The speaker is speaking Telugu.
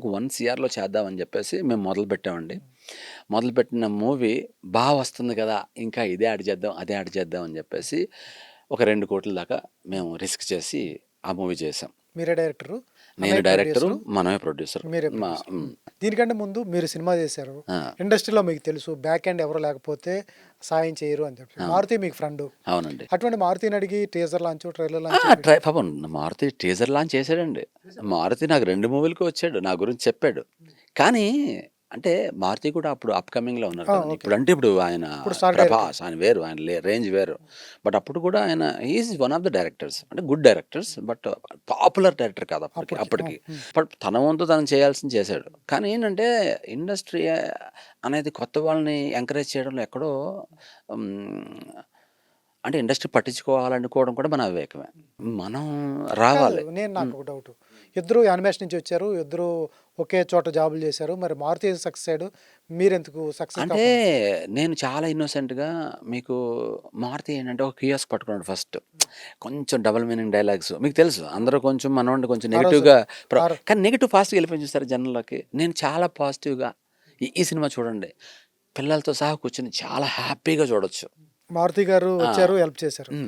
ఒక వన్ సిఆర్లో చేద్దామని చెప్పేసి మేము మొదలు పెట్టామండి. మొదలుపెట్టిన మూవీ బాగా వస్తుంది కదా ఇంకా ఇదే యాడ్ చేద్దాం అదే యాడ్ చేద్దాం అని చెప్పేసి ఒక రెండు కోట్ల దాకా మేము రిస్క్ చేసి ఆ మూవీ చేసాం. మీరే డైరెక్టరు? నేను డైరెక్టరు మనమే ప్రొడ్యూసర్ దీనికంటే ముందు మీరు సినిమా చేశారు. ఇండస్ట్రీలో మీకు తెలుసు బ్యాక్ ఎండ్ ఎవరు లేకపోతే సాయం చేయరు అని చెప్పి. మారుతి మీకు ఫ్రెండ్ అవునండి. అటువంటి మారుతిని అడిగి teaser launch trailer launch try పాపం మారుతి టీజర్ లాంచ్ చేశాడండి. మారుతి నాకు రెండు మూవీలకి వచ్చాడు నా గురించి చెప్పాడు. కానీ అంటే మారుతి కూడా అప్పుడు అప్కమింగ్లో ఉన్నారు కదండి. ఇప్పుడు అంటే ఇప్పుడు ఆయన ఇప్పుడు ప్రభాస్ ఆయన వేరు ఆయన రేంజ్ వేరు. బట్ అప్పుడు కూడా ఆయన is one of the directors అంటే good directors but popular director కాదు అప్పటికి అప్పటికి, అప్పటికి. బట్ తన వంతు తను చేయాల్సింది చేశాడు. కానీ ఏంటంటే ఇండస్ట్రీ అనేది కొత్త వాళ్ళని ఎంకరేజ్ చేయడంలో ఎక్కడో ఉమ్, అంటే ఇండస్ట్రీ పట్టించుకోవాలనుకోవడం కూడా మన వివేకమే. మనం రావాలి. నేను నాకు ఒక డౌట్. ఇద్దరు యానిమేషన్ నుంచి వచ్చారు ఇద్దరు ఒకే చోట జాబులు చేశారు. మరి మారుతి సక్సెస్ అయ్యాడు. మీరెందుకు సక్సెస్ అంటే నేను చాలా ఇన్నోసెంట్గా మీకు మారుతి ఏంటంటే ఒక కియోస్ పట్టుకున్నాడు ఫస్ట్. కొంచెం డబుల్ మీనింగ్ డైలాగ్స్. మీకు తెలుసు అందరూ కొంచెం మనోండి కొంచెం నెగిటివ్గా. కానీ నెగిటివ్ ఫాస్ట్గా వెళ్ళిపోయి చూస్తారు జనంలోకి? నేను చాలా పాజిటివ్గా ఈ ఈ సినిమా చూడండి. పిల్లలతో సహా కూర్చొని చాలా హ్యాపీగా చూడొచ్చు. మారుతి గారు వచ్చారు హెల్ప్ చేశారు.